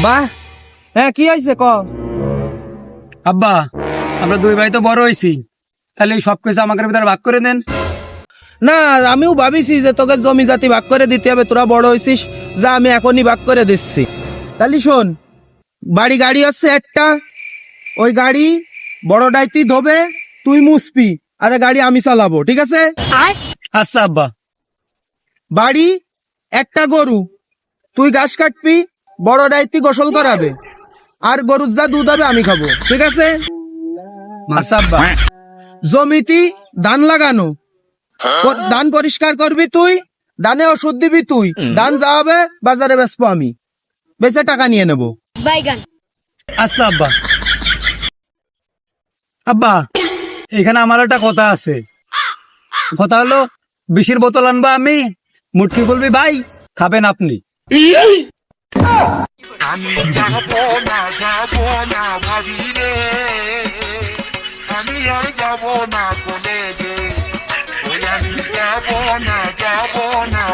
আব্বা? হ্যাঁ কি হয়েছে ক? আব্বা আমরা দুই ভাই তো বড় হয়েছি তাহলে এই সব কিছু আমাদের ভিতরে ভাগ করে দেন। না আমিও ভাবিছি যে তোকে জমি জাতি ভাগ করে দিতে হবে তোরা বড় হয়েছিস যা আমি এখনই ভাগ করে দিচ্ছি। তাহলে শোন বাড়ি গাড়ি হচ্ছে একটা ওই গাড়ি বড় দায়িত্ব ধোবে তুই মুসপি আরে গাড়ি আমি চালাবো ঠিক আছে? আচ্ছা আব্বা। বাড়ি একটা গরু তুই ঘাস কাটবি বড় দায়িত্ব গোসল করাবে। আর গরুর যা দুধ হবে আমি খাব। ঠিক আছে? আব্বা জমিতি ধান লাগানো। ধান পরিষ্কার করবি তুই ধানে ওষুধ দিবি তুই। ধান যা হবে বাজারে বেচবো আমি। বেচে টাকা নিয়ে নেব। আচ্ছা আব্বা আব্বা এখানে আমার একটা কথা আছে। কথা হলো বিষের বোতল আনবা আমি মুটকি বলবি ভাই খাবেন আপনি। আমি যাব না যাব না ভাবি রে আমি আর যাব না কোলে রে ওই আমি যাব না যাব না